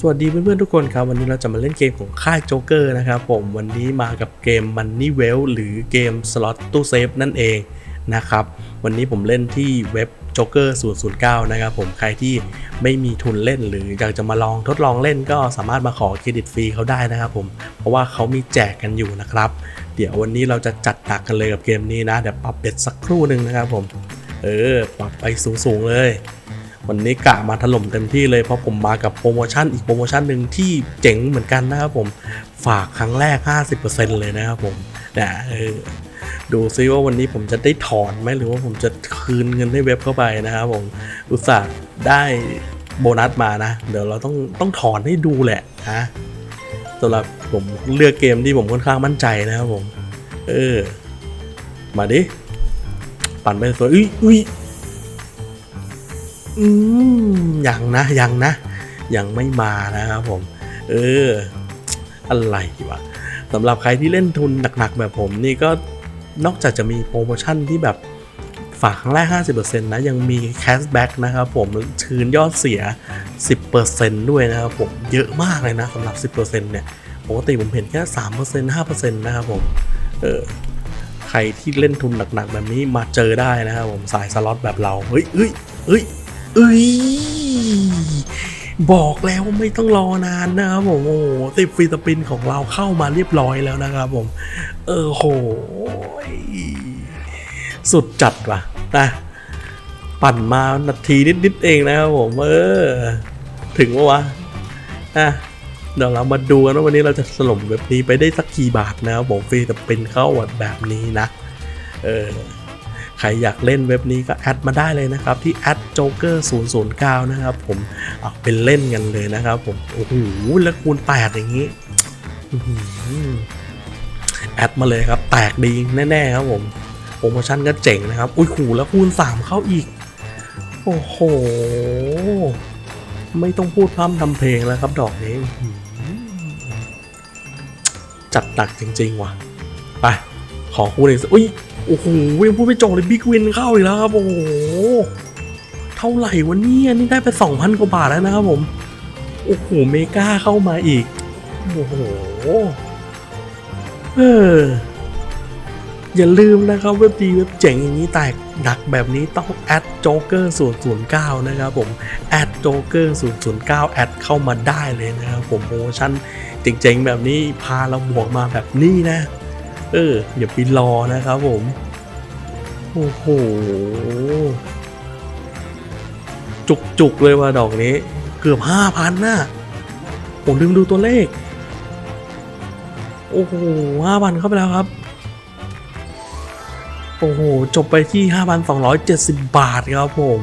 สวัสดีเพื่อนๆทุกคนครับ วันนี้เราจะมาเล่นเกมของค่ายโจ๊กเกอร์นะครับผมวันนี้มากับเกม Money Well หรือเกมสล็อตตู้เซฟนั่นเองนะครับ วันนี้ผมเล่นที่เว็บ Joker 009 นะครับผมใครที่ไม่มีทุนเล่นหรืออยากจะมาลองทดลองเล่นก็สามารถมาขอเครดิตฟรีเขาได้นะครับผมเพราะว่าเขามีแจกกันอยู่นะครับ เดี๋ยววันนี้เราจะจัดหนักกันเลยกับเกมนี้นะเดี๋ยวปรับเบ็ดสักครู่หนึ่งนะครับผม เออ ปรับไปสูงๆเลย วันนี้กะมาถล่มเต็มที่เลยเพราะผมมากับโปรโมชั่นอีกโปรโมชั่นหนึ่งที่เจ๋งเหมือนกันนะครับผมฝากครั้งแรก 50%เลยนะครับผมนะเออดูซิว่าวันนี้ผมจะได้ถอนไหมหรือว่าผมจะคืนเงินให้เว็บเข้าไปนะครับผมอุตส่าห์ได้โบนัสมานะ เดี๋ยวเราต้องต้องถอนให้ดูแหละนะสำหรับผมเลือกเกมที่ผมค่อนข้างมั่นใจนะครับผม เออ มาดิ ปั่นไปสวยอุ้ยอุ้ย อืมยังนะยังนะ ยังไม่มานะครับผม เออ อะไรวะสำหรับใครที่เล่นทุนหนักๆแบบผมนี่ก็นอกจากจะมีโปรโมชั่นที่แบบฝากครั้งแรก 50%นะ ยังมีแคชแบ็กนะครับผมคืนยอดเสีย 10%ด้วยนะครับผม เยอะมากเลยนะสำหรับ 10%เนี่ย ปกติผมเห็นแค่ 3% 5%นะครับผม เออ ใครที่เล่นทุนหนักๆ แบบนี้มาเจอได้นะครับผม สายสล็อตแบบเรา เฮ้ยเฮ้ยเฮ้ย เอ้ย บอกแล้วว่าไม่ต้องรอนานนะครับผมโอ้โหติดฟรีสปินของเราเข้ามาเรียบร้อยแล้วนะครับผม เออโหยสุดจัดว่ะนะปั่นมานาทีนิดๆเองนะครับผม เออ ถึงวะวะอะเดี๋ยวเรามาดูกันว่าวันนี้เราจะสลมแบบนี้ไปได้สักกี่บาทนะครับผมฟรีสปินเข้าแบบนี้นะ เออ ใครอยากเล่นเว็บนี้ก็แอดมาได้เลยนะครับ ที่ a d joker 009 นะครับผมเอาเป็นเล่นกันเลยนะครับผม โอ้โห แล้วคูณ8อย่างนี้แอดมาเลยครับ แตกดีแน่ ๆ ครับผมโปรโมชั่นก็เจ๋งนะครับ อุ้ยขู่แล้วคูณ 3 เข้าอีก โอ้โห ไม่ต้องพูดพร่ำทำเพลงแล้วครับดอกนี้ จัดหนักจริง ๆ ว่ะ ไป ขอคูณอีกสักอุ้ย โอ้โหยังพูดไม่จบเลยบิ๊กวินเข้าอีกแล้วครับโอ้โหเท่าไหร่วันนี้นี่ได้ไปสองพันกว่าบาทแล้วนะครับผมโอ้โหเมกาเข้ามาอีกโอ้โหเอออย่าลืมนะครับเว็บดีเว็บเจ๋งอย่างนี้แตกหนักแบบนี้ต้องแอดโจ๊กเกอร์009นย์เก้านะครับผมแอดโจ๊กเกอร์009แอดเข้ามาได้เลยนะครับผมโปรโมชั่นเจ๋งๆแบบนี้พาเราบวกมาแบบนี้นะ เอออย่าไปรอนะครับผม โอ้โห จุกๆเลยว่าดอกนี้ เกือบห้าพันน่ะผมลืมดูตัวเลข โอ้โหห้าพันเข้าไปแล้วครับ โอ้โห จบไปที่ 5,270 บาทครับผม